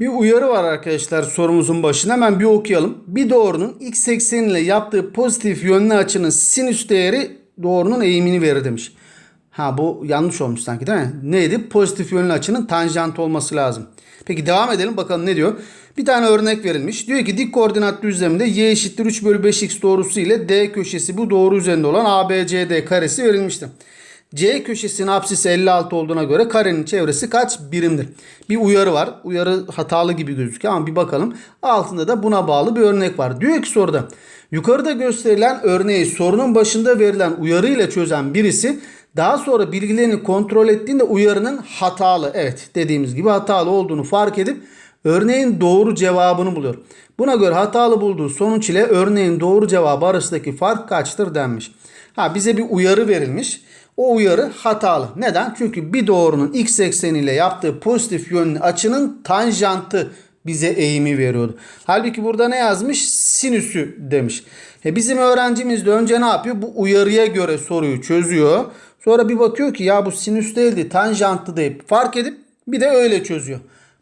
Bir uyarı var arkadaşlar sorumuzun başına. Hemen bir okuyalım. Bir doğrunun x ekseni ile yaptığı pozitif yönlü açının sinüs değeri doğrunun eğimini verir demiş. Ha bu yanlış olmuş sanki değil mi? Neydi? Pozitif yönlü açının tanjant olması lazım. Peki devam edelim bakalım ne diyor. Bir tane örnek verilmiş. Diyor ki dik koordinat düzleminde y eşittir 3 bölü 5x doğrusu ile d köşesi bu doğru üzerinde olan ABCD karesi verilmişti. C köşesinin apsisi 56 olduğuna göre karenin çevresi kaç birimdir? Bir uyarı var. Uyarı hatalı gibi gözüküyor ama bir bakalım. Altında da buna bağlı bir örnek var. Diyor ki soruda yukarıda gösterilen örneği sorunun başında verilen uyarı ile çözen birisi daha sonra bilgilerini kontrol ettiğinde uyarının hatalı evet dediğimiz gibi hatalı olduğunu fark edip örneğin doğru cevabını buluyor. Buna göre hatalı bulduğu sonuç ile örneğin doğru cevabı arasındaki fark kaçtır denmiş. Ha bize bir uyarı verilmiş. O uyarı hatalı. Neden? Çünkü bir doğrunun x ekseniyle yaptığı pozitif yönlü açının tanjantı bize eğimi veriyordu. Halbuki burada ne yazmış? Sinüsü demiş. E bizim öğrencimiz de önce ne yapıyor? Bu uyarıya göre soruyu çözüyor. Sonra bir bakıyor ki ya bu sinüs değildi tanjantlı deyip fark edip bir de öyle çözüyor.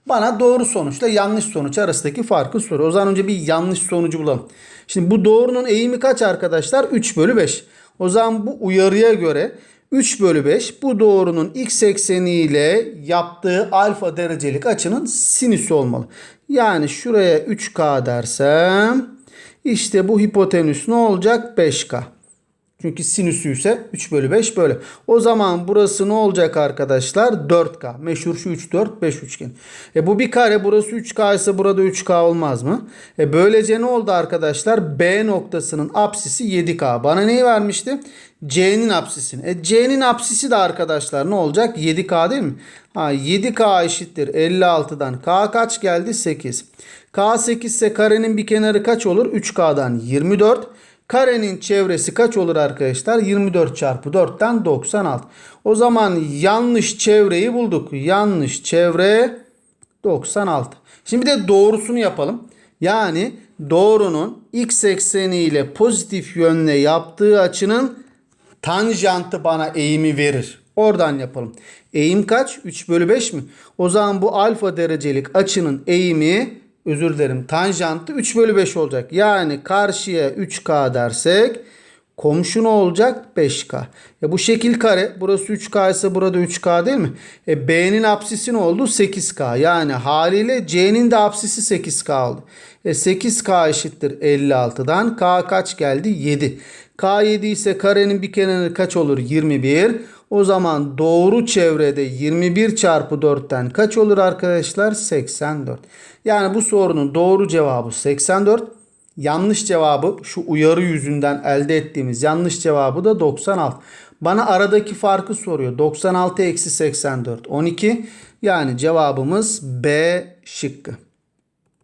Bana doğru sonuçla yanlış sonuç arasındaki farkı soruyor. O zaman önce bir yanlış sonucu bulalım. Şimdi bu doğrunun eğimi kaç arkadaşlar? 3 bölü 5. O zaman bu uyarıya göre 3 bölü 5 bu doğrunun x ekseni ile yaptığı alfa derecelik açının sinüsü olmalı. Yani şuraya 3k dersem işte bu hipotenüs ne olacak? 5k. Çünkü sinüsü ise 3 bölü 5 böyle. O zaman burası ne olacak arkadaşlar? 4K. Meşhur şu 3, 4, 5 üçgen. E bu bir kare. Burası 3K ise burada 3K olmaz mı? E böylece ne oldu arkadaşlar? B noktasının apsisi 7K. Bana neyi vermişti? C'nin apsisini. E C'nin apsisi de arkadaşlar ne olacak? 7K değil mi? Ha 7K eşittir 56'dan. K kaç geldi? 8. K 8 ise karenin bir kenarı kaç olur? 3K'dan 24. Karenin çevresi kaç olur arkadaşlar? 24 çarpı 4'ten 96. O zaman yanlış çevreyi bulduk. Yanlış çevre 96. Şimdi de doğrusunu yapalım. Yani doğrunun x ekseni ile pozitif yönle yaptığı açının tanjantı bana eğimi verir. Oradan yapalım. Eğim kaç? 3 bölü 5 mi? O zaman bu alfa derecelik açının eğimi özür dilerim tanjantı 3 bölü 5 olacak. Yani karşıya 3K dersek komşu ne olacak? 5K. Ya bu şekil kare. Burası 3K ise burada 3K değil mi? E B'nin apsisi ne oldu? 8K. Yani haliyle C'nin de apsisi 8K oldu. E 8K eşittir 56'dan. K kaç geldi? 7. K 7 ise karenin bir kenarı kaç olur? 21. O zaman doğru çevrede 21 çarpı 4'ten kaç olur arkadaşlar? 84. Yani bu sorunun doğru cevabı 84. Yanlış cevabı şu uyarı yüzünden elde ettiğimiz yanlış cevabı da 96. Bana aradaki farkı soruyor. 96 eksi 84 12. Yani cevabımız B şıkkı.